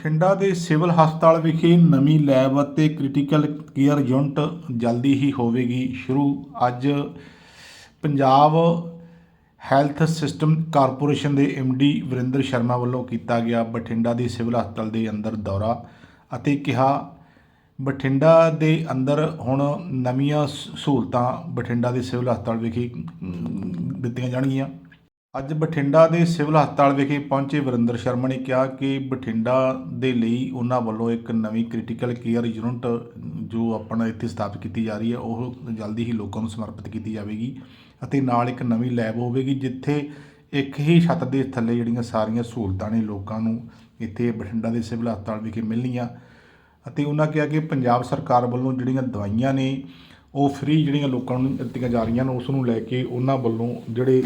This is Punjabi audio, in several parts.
ਬਠਿੰਡਾ ਦੇ ਸਿਵਲ ਹਸਪਤਾਲ ਵਿਖੇ ਨਵੀਂ ਲੈਬ ਅਤੇ ਕ੍ਰਿਟੀਕਲ ਕੇਅਰ ਯੂਨਿਟ ਜਲਦੀ ਹੀ ਹੋਵੇਗੀ। ਸ਼ੁਰੂ ਅੱਜ ਪੰਜਾਬ ਹੈਲਥ ਸਿਸਟਮ ਕਾਰਪੋਰੇਸ਼ਨ ਦੇ ਡੀ ਵਰਿੰਦਰ ਸ਼ਰਮਾ ਵੱਲੋਂ ਕੀਤਾ ਗਿਆ ਬਠਿੰਡਾ ਦੇ ਸਿਵਲ ਹਸਪਤਾਲ ਦੇ ਅੰਦਰ ਦੌਰਾ ਅਤੇ ਕਿਹਾ, ਬਠਿੰਡਾ ਦੇ ਅੰਦਰ ਹੁਣ ਨਵੀਆਂ ਸ- ਸਹੂਲਤਾਂ ਬਠਿੰਡਾ ਦੇ ਸਿਵਲ ਹਸਪਤਾਲ ਵਿਖੇ ਦਿੱਤੀਆਂ ਜਾਣਗੀਆਂ। ਅੱਜ ਬਠਿੰਡਾ ਦੇ ਸਿਵਲ ਹਸਪਤਾਲ ਵਿਖੇ ਪਹੁੰਚੇ ਵਰਿੰਦਰ ਸ਼ਰਮਾ ਨੇ ਕਿਹਾ ਕਿ ਬਠਿੰਡਾ ਦੇ ਲਈ ਉਹਨਾਂ ਵੱਲੋਂ ਇੱਕ ਨਵੀਂ ਕ੍ਰਿਟੀਕਲ ਕੇਅਰ ਯੂਨਿਟ ਜੋ ਆਪਣਾ ਇੱਥੇ ਸਥਾਪਿਤ ਕੀਤੀ ਜਾ ਰਹੀ ਹੈ, ਉਹ ਜਲਦੀ ਹੀ ਲੋਕਾਂ ਨੂੰ ਸਮਰਪਿਤ ਕੀਤੀ ਜਾਵੇਗੀ ਅਤੇ ਨਾਲ ਇੱਕ ਨਵੀਂ ਲੈਬ ਹੋਵੇਗੀ ਜਿੱਥੇ ਇੱਕ ਹੀ ਛੱਤ ਦੇ ਥੱਲੇ ਜਿਹੜੀਆਂ ਸਾਰੀਆਂ ਸਹੂਲਤਾਂ ਨੇ ਲੋਕਾਂ ਨੂੰ ਇੱਥੇ ਬਠਿੰਡਾ ਦੇ ਸਿਵਲ ਹਸਪਤਾਲ ਵਿਖੇ ਮਿਲਣੀਆਂ ਅਤੇ ਉਹਨਾਂ ਕਿਹਾ ਕਿ ਪੰਜਾਬ ਸਰਕਾਰ ਵੱਲੋਂ ਜਿਹੜੀਆਂ ਦਵਾਈਆਂ ਨੇ, ਉਹ ਫ੍ਰੀ ਜਿਹੜੀਆਂ ਲੋਕਾਂ ਨੂੰ ਦਿੱਤੀਆਂ ਜਾ ਰਹੀਆਂ ਨੇ, ਉਸ ਨੂੰ ਲੈ ਕੇ ਉਹਨਾਂ ਵੱਲੋਂ ਜਿਹੜੇ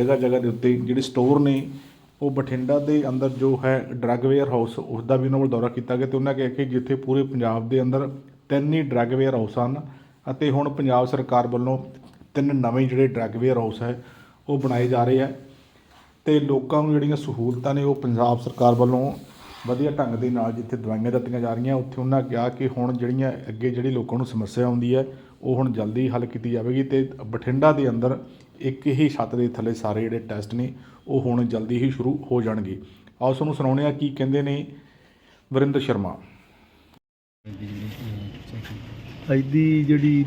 ਜਗ੍ਹਾ ਜਗ੍ਹਾ ਦੇ ਉੱਤੇ ਜਿਹੜੇ ਸਟੋਰ ਨੇ, ਉਹ ਬਠਿੰਡਾ ਦੇ ਅੰਦਰ ਜੋ ਹੈ ਡਰੱਗ ਵੇਅਰ ਹਾਊਸ ਉਸ ਦਾ ਵੀ ਉਹਨਾਂ ਵੱਲ ਦੌਰਾ ਕੀਤਾ ਗਿਆ ਤੇ ਉਹਨਾਂ ਕਿਹਾ ਕਿ ਜਿੱਥੇ ਪੂਰੇ ਪੰਜਾਬ ਦੇ ਅੰਦਰ ਤਿੰਨ ਹੀ ਡਰੱਗ ਵੇਅਰ ਹਾਊਸ ਹਨ ਅਤੇ ਹੁਣ ਪੰਜਾਬ ਸਰਕਾਰ ਵੱਲੋਂ ਤਿੰਨ ਨਵੇਂ ਜਿਹੜੇ ਡਰੱਗ ਵੇਅਰ ਹਾਊਸ ਹੈ, ਉਹ ਬਣਾਏ ਜਾ ਰਹੇ ਹੈ ਤੇ ਲੋਕਾਂ ਨੂੰ ਜਿਹੜੀਆਂ ਸਹੂਲਤਾਂ ਨੇ, ਉਹ ਪੰਜਾਬ ਸਰਕਾਰ ਵੱਲੋਂ ਵਧੀਆ ਢੰਗ ਦੇ ਨਾਲ ਜਿੱਥੇ ਦਵਾਈਆਂ ਦਿੱਤੀਆਂ ਜਾ ਰਹੀਆਂ, ਉੱਥੇ ਉਹਨਾਂ ਕਿਹਾ ਕਿ ਹੁਣ ਜਿਹੜੀਆਂ ਅੱਗੇ ਜਿਹੜੀ ਲੋਕਾਂ ਨੂੰ ਸਮੱਸਿਆ ਆਉਂਦੀ ਹੈ, ਉਹ ਹੁਣ ਜਲਦੀ ਹੱਲ ਕੀਤੀ ਜਾਵੇਗੀ ਤੇ ਬਠਿੰਡਾ ਦੇ ਅੰਦਰ ਇੱਕ ਹੀ ਛੱਤ ਦੇ ਥੱਲੇ ਸਾਰੇ ਜਿਹੜੇ ਟੈਸਟ ਨੇ, ਉਹ ਹੁਣ ਜਲਦੀ ਹੀ ਸ਼ੁਰੂ ਹੋ ਜਾਣਗੇ। ਆਓ ਤੁਹਾਨੂੰ ਸੁਣਾਉਂਦੇ ਆ ਕੀ ਕਹਿੰਦੇ ਨੇ ਵਰਿੰਦਰ ਸ਼ਰਮਾ। ਅੱਜ ਦੀ ਜਿਹੜੀ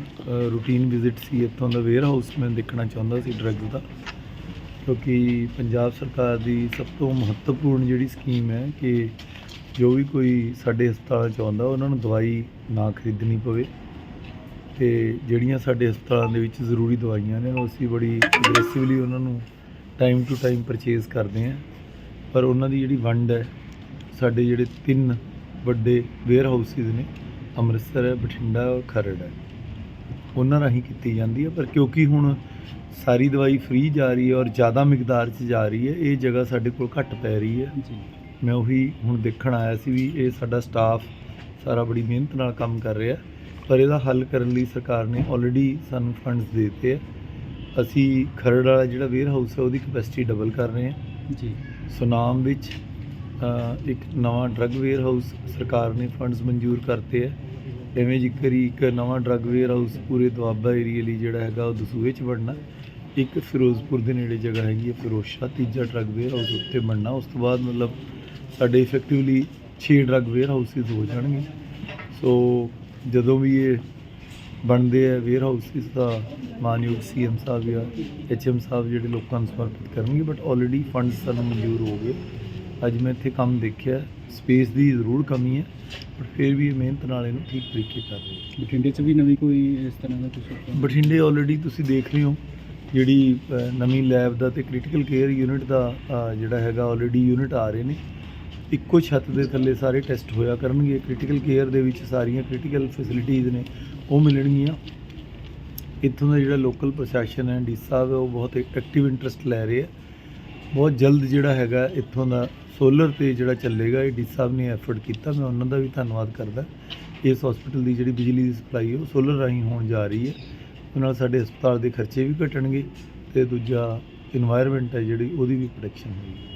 ਰੂਟੀਨ ਵਿਜ਼ਿਟ ਸੀ, ਇੱਥੋਂ ਦਾ ਵੇਅਰ ਹਾਊਸ ਮੈਂ ਦੇਖਣਾ ਚਾਹੁੰਦਾ ਸੀ ਡਰੱਗ ਦਾ, ਕਿਉਂਕਿ ਪੰਜਾਬ ਸਰਕਾਰ ਦੀ ਸਭ ਤੋਂ ਮਹੱਤਵਪੂਰਨ ਜਿਹੜੀ ਸਕੀਮ ਹੈ ਕਿ ਜੋ ਵੀ ਕੋਈ ਸਾਡੇ ਹਸਪਤਾਲ 'ਚ ਆਉਂਦਾ, ਉਹਨਾਂ ਨੂੰ ਦਵਾਈ ਨਾ ਖਰੀਦਣੀ ਪਵੇ। ਤੇ ਜਿਹੜੀਆਂ ਸਾਡੇ ਹਸਪਤਾਲਾਂ ਦੇ ਵਿੱਚ ਜ਼ਰੂਰੀ ਦਵਾਈਆਂ ਨੇ ਉਹ ਅਸੀਂ ਬੜੀ ਐਗਰੈਸਿਵਲੀ ਉਹਨਾਂ ਨੂੰ ਟਾਈਮ ਟੂ ਟਾਈਮ ਪਰਚੇਜ਼ ਕਰਦੇ ਹਾਂ। ਪਰ ਉਹਨਾਂ ਦੀ ਜਿਹੜੀ ਵੰਡ ਹੈ ਸਾਡੇ ਜਿਹੜੇ ਤਿੰਨ ਵੱਡੇ ਵੇਅਰ ਹਾਊਸਿਸ ਨੇ ਅੰਮ੍ਰਿਤਸਰ ਹੈ ਬਠਿੰਡਾ ਔਰ ਖਰੜ ਹੈ। ਉਹਨਾਂ ਰਾਹੀਂ ਕੀਤੀ ਜਾਂਦੀ ਹੈ ਪਰ ਕਿਉਂਕਿ ਹੁਣ ਸਾਰੀ ਦਵਾਈ ਫ੍ਰੀ ਜਾ ਰਹੀ ਹੈ ਔਰ ਜ਼ਿਆਦਾ ਮਿਕਦਾਰ 'ਚ ਜਾ ਰਹੀ ਹੈ ਇਹ ਜਗ੍ਹਾ ਸਾਡੇ ਕੋਲ ਘੱਟ ਪੈ ਰਹੀ ਹੈ। ਮੈਂ ਉਹੀ ਹੁਣ ਦੇਖਣ ਆਇਆ ਸੀ ਵੀ ਇਹ ਸਾਡਾ ਸਟਾਫ ਸਾਰਾ ਬੜੀ ਮਿਹਨਤ ਨਾਲ ਕੰਮ ਕਰ ਰਿਹਾ। ਪਰ ਇਹਦਾ ਹੱਲ ਕਰਨ ਲਈ ਸਰਕਾਰ ਨੇ ਆਲਰੇਡੀ ਸਾਨੂੰ ਫੰਡਸ ਦੇ ਦਿੱਤੇ ਆ। ਅਸੀਂ ਖਰੜ ਵਾਲਾ ਜਿਹੜਾ ਵੇਅਰ ਹਾਊਸ ਹੈ ਉਹਦੀ ਕਪੈਸਿਟੀ ਡਬਲ ਕਰ ਰਹੇ ਹਾਂ ਜੀ। ਸੁਨਾਮ ਵਿੱਚ ਇੱਕ ਨਵਾਂ ਡਰੱਗ ਵੇਅਰ ਹਾਊਸ ਸਰਕਾਰ ਨੇ ਫੰਡਸ ਮਨਜ਼ੂਰ ਕਰਤੇ ਹੈ ਐਵੇਂ ਜ਼ਿਕਰ ਹੀ ਇੱਕ ਨਵਾਂ ਡਰੱਗ ਵੇਅਰ ਹਾਊਸ ਪੂਰੇ ਦੁਆਬਾ ਏਰੀਆ ਲਈ ਜਿਹੜਾ ਹੈਗਾ ਉਹ ਦਸੂਹੇ 'ਚ ਬਣਨਾ। ਇੱਕ ਫਿਰੋਜ਼ਪੁਰ ਦੇ ਨੇੜੇ ਜਗ੍ਹਾ ਹੈਗੀ ਹੈ ਫਿਰੋਜ਼ਸ਼ਾਹ ਤੀਜਾ ਡਰੱਗ ਵੇਅਰ ਹਾਊਸ ਉੱਤੇ ਬਣਨਾ। ਉਸ ਤੋਂ ਬਾਅਦ ਮਤਲਬ ਸਾਡੇ ਇਫੈਕਟਿਵਲੀ 6 ਡਰੱਗ ਵੇਅਰ ਹਾਊਸਿਸ ਹੋ ਜਾਣਗੇ। ਸੋ ਜਦੋਂ ਵੀ ਇਹ ਬਣਦੇ ਆ ਵੇਅਰ ਹਾਊਸਿਸ ਦਾ ਮਾਨਯੋਗ ਸੀਐਮ ਸਾਹਿਬ ਜਾਂ ਐਚਐਮ ਸਾਹਿਬ ਜਿਹੜੇ ਲੋਕਾਂ ਨੂੰ ਸਮਰਪਿਤ ਕਰਨਗੇ ਬਟ ਆਲਰੇਡੀ ਫੰਡਸ ਸਾਨੂੰ ਮਨਜ਼ੂਰ ਹੋ ਗਏ। ਅੱਜ ਮੈਂ ਇੱਥੇ ਕੰਮ ਦੇਖਿਆ ਸਪੇਸ ਦੀ ਜ਼ਰੂਰ ਕਮੀ ਹੈ ਪਰ ਫਿਰ ਵੀ ਇਹ ਮਿਹਨਤ ਨਾਲ ਇਹਨੂੰ ਠੀਕ ਤਰੀਕੇ ਕਰ ਰਹੇ। ਬਠਿੰਡੇ 'ਚ ਵੀ ਨਵੀਂ ਕੋਈ ਇਸ ਤਰ੍ਹਾਂ ਦਾ ਕੁਝ ਬਠਿੰਡੇ ਆਲਰੇਡੀ ਤੁਸੀਂ ਦੇਖ ਰਹੇ ਹੋ ਜਿਹੜੀ ਨਵੀਂ ਲੈਬ ਦਾ ਤੇ ਕ੍ਰਿਟੀਕਲ ਕੇਅਰ ਯੂਨਿਟ ਦਾ ਜਿਹੜਾ ਹੈਗਾ ਆਲਰੇਡੀ ਯੂਨਿਟ ਆ ਰਹੇ ਨੇ। ਇੱਕੋ ਛੱਤ ਦੇ ਥੱਲੇ ਸਾਰੇ ਟੈਸਟ ਹੋਇਆ ਕਰਨਗੇ ਕ੍ਰਿਟੀਕਲ ਕੇਅਰ ਦੇ ਵਿੱਚ ਸਾਰੀਆਂ ਕ੍ਰਿਟੀਕਲ ਫੈਸਿਲਿਟੀਜ਼ ਨੇ, ਉਹ ਮਿਲਣਗੀਆਂ। ਇੱਥੋਂ ਦਾ ਜਿਹੜਾ ਲੋਕਲ ਪ੍ਰਸ਼ਾਸਨ ਹੈ, ਡੀ ਸਾਹਿਬ, ਉਹ ਬਹੁਤ ਐਕਟਿਵ ਇੰਟਰਸਟ ਲੈ ਰਹੇ ਆ। ਬਹੁਤ ਜਲਦ ਜਿਹੜਾ ਹੈਗਾ, ਇੱਥੋਂ ਦਾ ਸੋਲਰ ਤੇ ਜਿਹੜਾ ਚੱਲੇਗਾ, ਇਹ ਡੀ ਸਾਹਿਬ ਨੇ ਐਫਰਟ ਕੀਤਾ, ਮੈਂ ਉਹਨਾਂ ਦਾ ਵੀ ਧੰਨਵਾਦ ਕਰਦਾ। ਇਸ ਹਸਪੀਟਲ ਦੀ ਜਿਹੜੀ ਬਿਜਲੀ ਦੀ ਸਪਲਾਈ ਉਹ ਸੋਲਰ ਰਾਹੀਂ ਹੋਣ ਜਾ ਰਹੀ ਹੈ। ਉਹ ਨਾਲ ਸਾਡੇ ਹਸਪਤਾਲ ਦੇ ਖਰਚੇ ਵੀ ਘਟਣਗੇ ਤੇ ਦੂਜਾ এনवायरमेंट ਹੈ ਜਿਹੜੀ, ਉਹਦੀ ਵੀ ਪ੍ਰੋਟੈਕਸ਼ਨ ਹੋਏਗੀ।